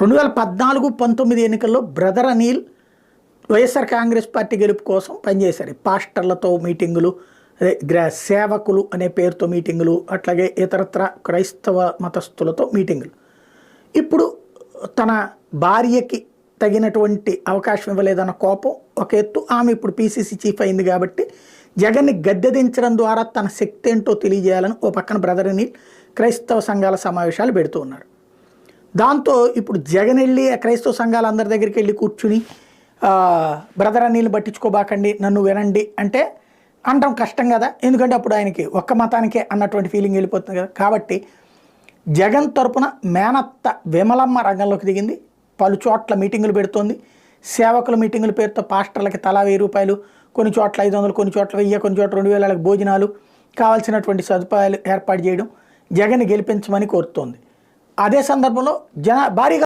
రెండు వేల పద్నాలుగు పంతొమ్మిది ఎన్నికల్లో బ్రదర్ అనిల్ వైఎస్ఆర్ కాంగ్రెస్ పార్టీ గెలుపు కోసం పనిచేశారు. పాస్టర్లతో మీటింగులు అదే గ్రా సేవకులు అనే పేరుతో మీటింగులు అట్లాగే ఇతరత్ర క్రైస్తవ మతస్థులతో మీటింగులు. ఇప్పుడు తన భార్యకి తగినటువంటి అవకాశం ఇవ్వలేదన్న కోపం ఒక ఎత్తు. ఆమె ఇప్పుడు పీసీసీ చీఫ్ అయింది కాబట్టి జగన్ని గద్దెదించడం ద్వారా తన శక్తి ఏంటో తెలియజేయాలని ఓ పక్కన బ్రదర్ అనిల్ క్రైస్తవ సంఘాల సమావేశాలు పెడుతూ ఉన్నారు. దాంతో ఇప్పుడు జగన్ వెళ్ళి ఆ క్రైస్తవ సంఘాల అందరి దగ్గరికి వెళ్ళి కూర్చుని బ్రదర్ అన్నీళ్ళు పట్టించుకోబాకండి నన్ను వినండి అంటే అనడం కష్టం కదా. ఎందుకంటే అప్పుడు ఆయనకి ఒక్క మతానికే అన్నటువంటి ఫీలింగ్ వెళ్ళిపోతుంది కదా. కాబట్టి జగన్ తరపున మేనత్త విమలమ్మ రంగంలోకి దిగింది. పలు చోట్ల మీటింగులు పెడుతోంది. సేవకుల మీటింగుల పేరుతో పాస్టర్లకి తలా వెయ్యి రూపాయలు కొన్ని చోట్ల ఐదు వందలు కొన్ని చోట్ల వెయ్యి కొన్ని చోట్ల రెండు వేల భోజనాలు కావాల్సినటువంటి సదుపాయాలు ఏర్పాటు చేయడం జగన్ గెలిపించమని కోరుతోంది. అదే సందర్భంలో జన భారీగా